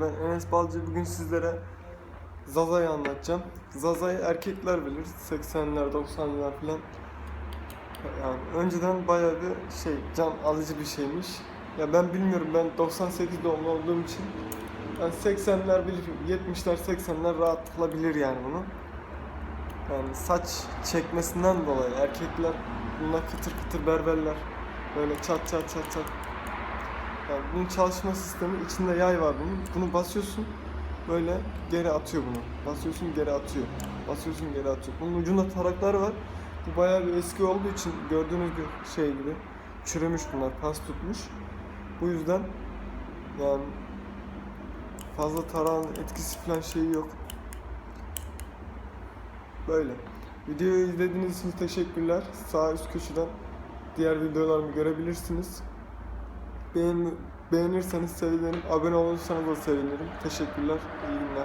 Ben Enes Balcı bugün sizlere Zaza'yı anlatacağım. Zaza'yı erkekler bilir. 80'ler 90'lar falan. Yani önceden bayağı bir şey can alıcı bir şeymiş. Ya ben bilmiyorum ben 98 doğumlu olduğum için yani 80'ler bilir, 70'ler 80'ler rahatlıkla bilir yani bunu. Yani saç çekmesinden dolayı erkekler bunlar kıtır kıtır berberler. Böyle çat çat çat çat yani bunun çalışma sistemi içinde yay var bunun. Bunu basıyorsun böyle geri atıyor bunu. Basıyorsun geri atıyor. Basıyorsun geri atıyor. Bunun ucunda taraklar var. Bu bayağı bir eski olduğu için gördüğünüz şey gibi çürümüş bunlar, pas tutmuş. Bu yüzden yani fazla tarağın etkisi falan şeyi yok. Böyle. Videoyu izlediğiniz için teşekkürler. Sağ üst köşeden diğer videolarımı görebilirsiniz. Beğen, beğenirseniz sevinirim. Abone olursanız da sevinirim. Teşekkürler. İyi günler.